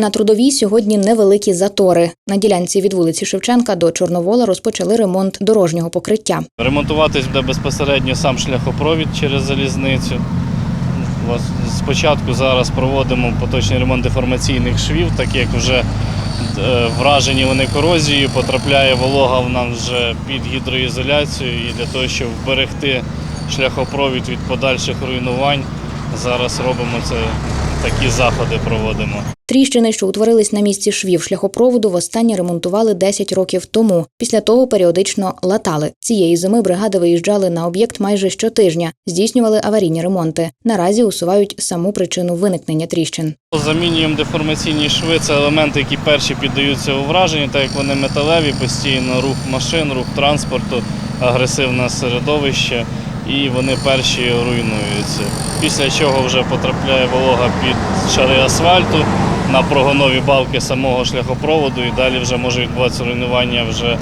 На трудовій сьогодні невеликі затори. На ділянці від вулиці Шевченка до Чорновола розпочали ремонт дорожнього покриття. Ремонтуватись буде безпосередньо сам шляхопровід через залізницю. Спочатку зараз проводимо поточний ремонт деформаційних швів, так як вже е, вражені вони корозією, потрапляє волога в нас вже під гідроізоляцію і для того, щоб вберегти шляхопровід від подальших руйнувань, зараз робимо це, такі заходи проводимо. Тріщини, що утворились на місці швів шляхопроводу, востаннє ремонтували 10 років тому. Після того періодично латали. Цієї зими бригади виїжджали на об'єкт майже щотижня, здійснювали аварійні ремонти. Наразі усувають саму причину виникнення тріщин. Замінюємо деформаційні шви, це елементи, які перші піддаються у враження, так як вони металеві, постійно рух машин, рух транспорту, агресивне середовище, і вони перші руйнуються. Після чого вже потрапляє волога під шари асфальту на прогонові балки самого шляхопроводу, і далі вже може відбуватися руйнування вже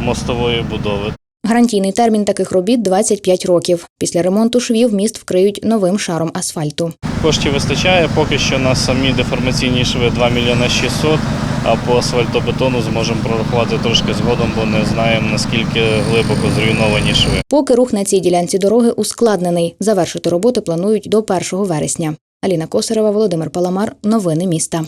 мостової будови. Гарантійний термін таких робіт 25 років. Після ремонту швів міст вкриють новим шаром асфальту. Коштів вистачає, поки що на самі деформаційні шви 2 мільйони 600, а по асфальтобетону зможемо прорахувати трошки згодом, бо не знаємо наскільки глибоко зруйновані шви. Поки рух на цій ділянці дороги ускладнений. Завершити роботи планують до 1 вересня. Аліна Косарева, Володимир Паламар. Новини міста.